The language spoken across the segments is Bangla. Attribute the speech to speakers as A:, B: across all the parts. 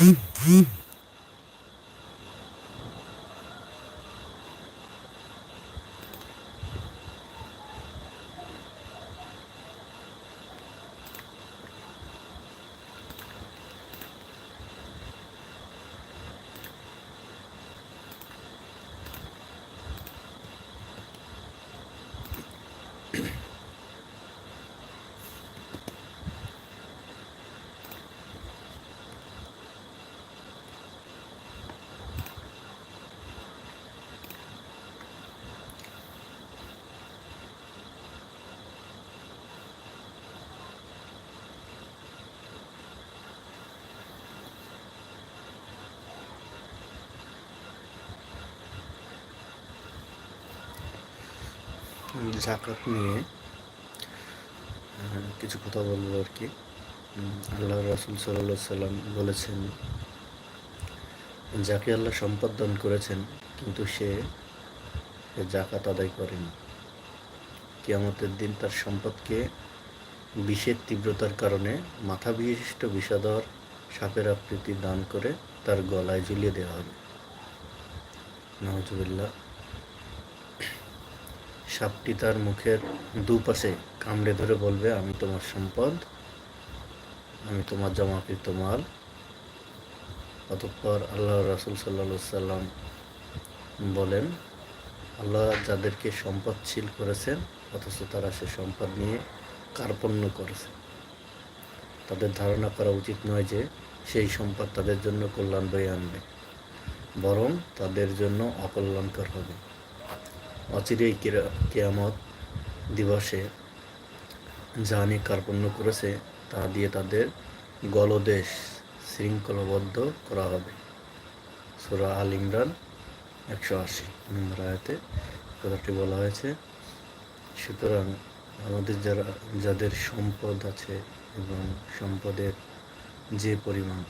A: Hum, hum. জাকাত নিয়ে কিছু কথা বলব আর কি। আল্লাহ রাসুল সাল্লাহ সাল্লাম বলেছেন, যাকে আল্লাহ সম্পদ দান করেছেন, কিন্তু সে জাকাত আদায় করেনি। কিয়ামতের দিন তার সম্পদকে বিষের তীব্রতার কারণে মাথা বিশিষ্ট বিষাদর সাপের আকৃতি দান করে তার গলায় ঝুলিয়ে দেওয়া হবে। নজুবিল্লাহ সাপটি তার মুখের দুপাশে কামড়ে ধরে বলবে, আমি তোমার সম্পদ, আমি তোমার জমাকৃত মাল। অতঃপর আল্লাহ রাসুল সাল্লা সাল্লাম বলেন, আল্লাহ যাদেরকে সম্পদশীল করেছেন, অথচ তারা সে সম্পদ নিয়ে কার্পণ্য করেছে। তাদের ধারণা করা উচিত নয় যে সেই সম্পদ তাদের জন্য কল্যাণ বয়ে আনবে, বরং তাদের জন্য অকল্যাণকর হবে। অচিরেই কেয়ামত দিবসে যা কার্পণ্য করেছে, তা দিয়ে তাদের গলদেশ শৃঙ্খলবদ্ধ করা হবে। সুরা আল ইমরান একশো আশি নম্বর কথাটি বলা হয়েছে, সুতরাং আমাদের যারা, যাদের সম্পদ আছে এবং সম্পদের যে পরিমাণ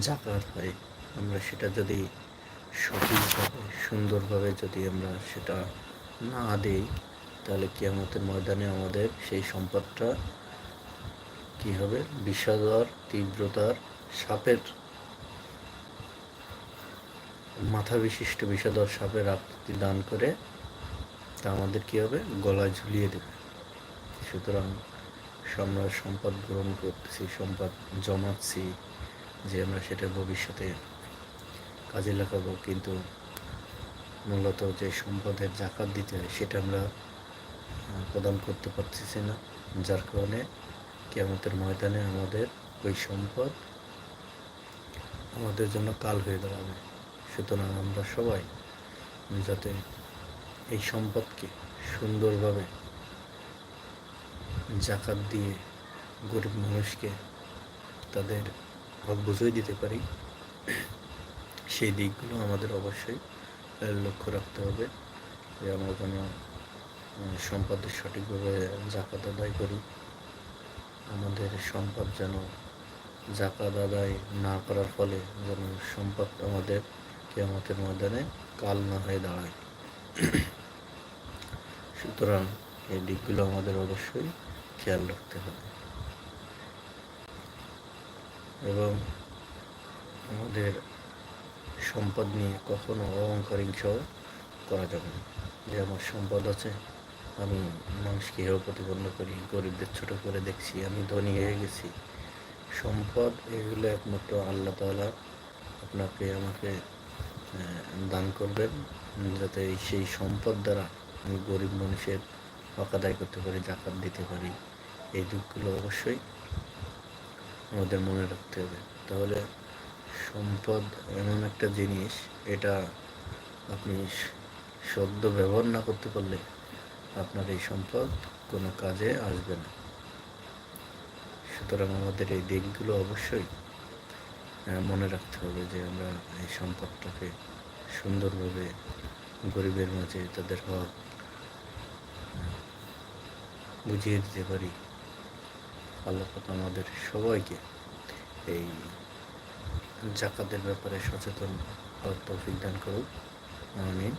A: জাকাত হয় আমরা সেটা যদি সঠিকভাবে সুন্দরভাবে যদি আমরা সেটা না দিই, তাহলে কিয়ামতের ময়দানে আমাদের সেই সম্পদটা কি হবে? বিষাদর, তীব্রতার, সাপের মাথা বিশিষ্ট বিষাদর সাপের আকৃতি দান করে তা আমাদের কি হবে? গলায় ঝুলিয়ে দেবে। সুতরাং আমরা সম্পদ গ্রহণ করতেছি, সম্পদ জমাচ্ছি যে আমরা সেটা ভবিষ্যতে কাজে লাগাবো। কিন্তু মূলত যে সম্পদের জাকাত দিতে হয়, সেটা আমরা প্রদান করতে পারতেছি না। যার কারণে কেমতের ময়দানে আমাদের ওই সম্পদ আমাদের জন্য কাল হয়ে দাঁড়াবে। সুতরাং আমরা সবাই যাতে এই সম্পদকে সুন্দরভাবে জাকাত দিয়ে গরিব মানুষকে তাদের হক বুঝিয়ে দিতে পারি, সেই দিকগুলো আমাদের অবশ্যই লক্ষ্য রাখতে হবে যে আমরা যেন সম্পদের সঠিকভাবে জাকাত আদায় করি। আমাদের সম্পদ যেন জাকাত আদায় না করার ফলে যেন সম্পদ আমাদের কেয়ামতের ময়দানে কাল না হয়ে দাঁড়ায়। সুতরাং এই দিকগুলো আমাদের অবশ্যই খেয়াল রাখতে হবে। এবং আমাদের সম্পদ নিয়ে কখনো অহংকার হিংসাও করা যাবে না। যে আমার সম্পদ আছে, আমি মানুষকে হেয় প্রতিপন্ন করি, গরিবদের ছোট করে দেখছি, আমি ধনী হয়ে গেছি। সম্পদ এগুলো একমাত্র আল্লাহ তাআলা আপনাকে, আমাকে দান করবেন, যাতে সেই সম্পদ দ্বারা আমি গরিব মানুষের হক আদায় করতে পারি, জাকাত দিতে পারি। এই দিকগুলো অবশ্যই আমাদের মনে রাখতে হবে। তাহলে সম্পদ এমন একটা জিনিস, এটা আপনি শব্দ ব্যবহার না করতে পারলে আপনার এই সম্পদ কোনো কাজে আসবে না। সুতরাং আমাদের এই দিকগুলো অবশ্যই মনে রাখতে হবে যে আমরা এই সম্পদটাকে সুন্দরভাবে গরিবের মাঝে তাদের হক বুঝিয়ে দিতে পারি। আল্লাহ আমাদের সবাইকে এই জাকাতের ব্যাপারে সচেতন হওয়ার তৌফিক দান করুক আমিন।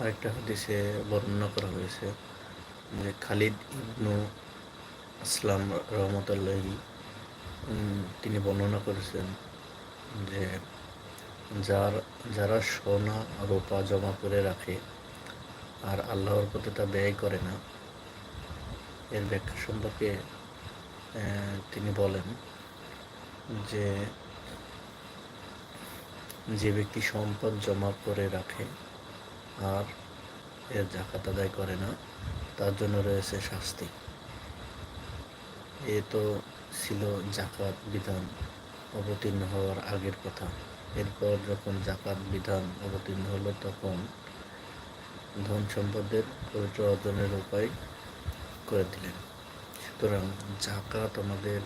A: আরেকটা হাদিসে বর্ণনা করা হয়েছে যে খালিদ ইবনু আসলাম রহমতুল্লাহি তিনি বর্ণনা করেছেন যে যার, যারা সোনা রূপা জমা করে রাখে আর আল্লাহর পথে তা ব্যয় করে না, এর ব্যাখ্যা সম্পর্কে তিনি বলেন যে যে ব্যক্তি সম্পদ জমা করে রাখে আর এর জাকাত আদায় করে না, তার জন্য রয়েছে শাস্তি। এ তো ছিল জাকাত বিধান অবতীর্ণ হওয়ার আগের কথা। এরপর যখন জাকাত বিধান অবতীর্ণ হলো, তখন ধন সম্পদের পবিত্র অর্জনের উপায় করে দিলেন। সুতরাং জাকাত আমাদের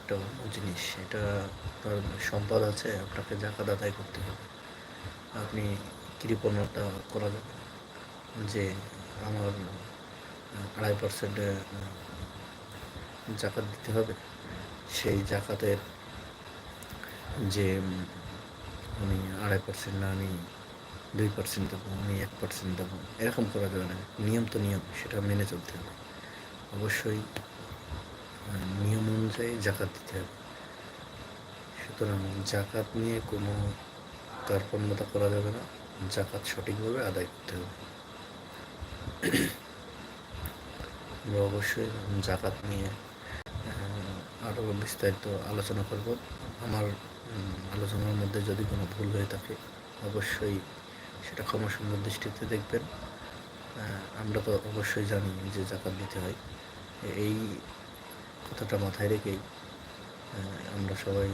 A: একটা অন্য জিনিস এটা সম্পদ আছে, আপনাকে জাকাত আদায় করতে হবে। আপনি কৃপণতা করা যাবে। যে আমার আড়াই পার্সেন্টে জাকাত দিতে হবে। সেই জাকাতের যে আমি আড়াই পার্সেন্ট না, আমি দুই পার্সেন্ট দেবো, আমি এক পার্সেন্ট দেবো, এরকম করা যাবে না। নিয়ম তো নিয়ম, সেটা মেনে চলতে হবে। অবশ্যই নিয়ম অনুযায়ী জাকাত দিতে হবে। সুতরাং জাকাত নিয়ে কোনো কার্পণ্যতা করা যাবে না। জাকাত সঠিকভাবে আদায় করতে হবে। আমরা অবশ্যই জাকাত নিয়ে আরও বিস্তারিত আলোচনা করব। আমার আলোচনার মধ্যে যদি কোনো ভুল হয়ে থাকে, অবশ্যই সেটা ক্ষমাসুন্দর দৃষ্টিতে দেখবেন। আমরা তো অবশ্যই জানি যে জাকাত দিতে হয়। এই কথাটা মাথায় রেখেই আমরা সবাই